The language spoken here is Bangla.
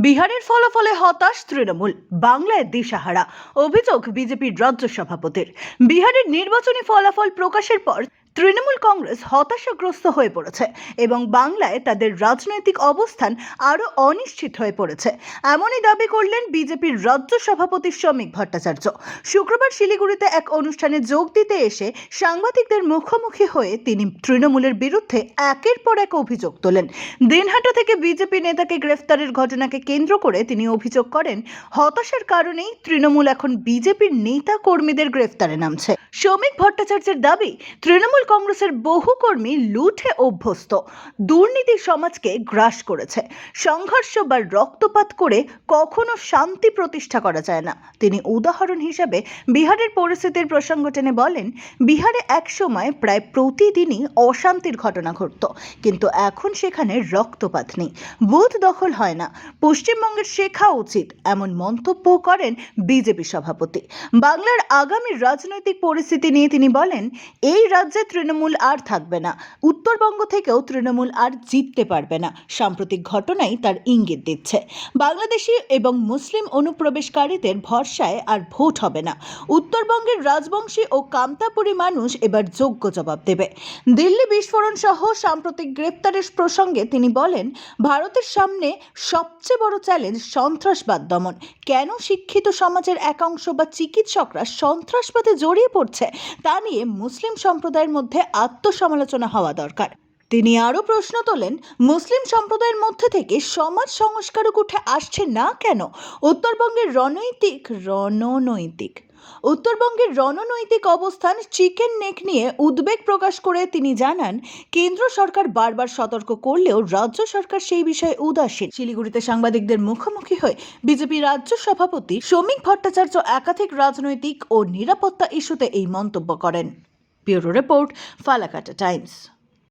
বিহারের ফলাফলে হতাশ তৃণমূল, বাংলায় দিশাহারা। অভিযোগ বিজেপির রাজ্য সভাপতির। বিহারের নির্বাচনী ফলাফল প্রকাশের পর তৃণমূল কংগ্রেস হতাশাগ্রস্ত হয়ে পড়েছে এবং বাংলায় তাদের রাজনৈতিক অবস্থান আরও অনিশ্চিত হয়ে পড়েছে। এমনই দাবি করলেন বিজেপির রাজ্য সভাপতি শ্রমিক ভট্টাচার্য। শুক্রবার শিলিগুড়িতে এক অনুষ্ঠানে যোগ দিতে এসে সাংবাদিকদের মুখোমুখি হয়ে তিনি তৃণমূলের বিরুদ্ধে একের পর এক অভিযোগ তোলেন। দিনহাটা থেকে বিজেপি নেতাকে গ্রেফতারের ঘটনাকে কেন্দ্র করে তিনি অভিযোগ করেন, হতাশার কারণেই তৃণমূল এখন বিজেপির নেতা কর্মীদের গ্রেফতারে নামছে। শ্রমিক ভট্টাচার্যের দাবি, তৃণমূল কংগ্রেসের বহু কর্মী লুঠে অভ্যস্ত। দুর্নীতি সমাজকে গ্রাস করেছে। সংঘর্ষ বা রক্তপাত করে কখনো শান্তি প্রতিষ্ঠা করা যায় না। তিনি উদাহরণ হিসেবে বিহারের পরিস্থিতির প্রসঙ্গ টেনে বলেন, বিহারে এক সময় প্রায় প্রতিদিনই অশান্তির ঘটনা ঘটত। কিন্তু এখন সেখানে রক্তপাত নেই। বুথ দখল হয় না। পশ্চিমবঙ্গের শেখা উচিত এমন মন্তব্য করেন বিজেপি সভাপতি। বাংলার আগামী রাজনৈতিক পরিস্থিতি নিয়ে তিনি বলেন, এই রাজ্যে তৃণমূল আর থাকবে না। উত্তরবঙ্গ থেকেও তৃণমূল আর জিততে পারবে না। সাম্প্রতিক ঘটনাই তার ইঙ্গিত দিচ্ছে। বাংলাদেশি এবং মুসলিম অনুপ্রবেশকারীদের ভরসায় আর ভোট হবে না। উত্তরবঙ্গের রাজবংশী ও কামতাপুরী মানুষ এবার যোগ্য জবাব দেবে। দিল্লি বিস্ফোরণ সহ সাম্প্রতিক গ্রেপ্তারের প্রসঙ্গে তিনি বলেন, ভারতের সামনে সবচেয়ে বড় চ্যালেঞ্জ সন্ত্রাসবাদ দমন। কেন শিক্ষিত সমাজের একাংশ বা চিকিৎসকরা সন্ত্রাসবাদে জড়িয়ে পড়ছে? তা নিয়ে মুসলিম সম্প্রদায়ের মধ্যে আত্মসমালোচনা হওয়া দরকার। তিনি আরও প্রশ্ন তোলেন, মুসলিম সম্প্রদায়ের মধ্যে থেকে সমাজ সংস্কারক উঠে আসছে না কেন? উত্তরবঙ্গের রণনৈতিক রণনৈতিক। উত্তরবঙ্গের রণনৈতিক অবস্থান চিকেন নেক নিয়ে উদ্বেগ প্রকাশ করে তিনি জানান, কেন্দ্র সরকার বারবার সতর্ক করলেও রাজ্য সরকার সেই বিষয়ে উদাসীন। শিলিগুড়িতে সাংবাদিকদের মুখোমুখি হয়ে বিজেপি রাজ্য সভাপতি শ্রমিক ভট্টাচার্য একাধিক রাজনৈতিক ও নিরাপত্তা ইস্যুতে এই মন্তব্য করেন। Bureau Report, Falakata Times.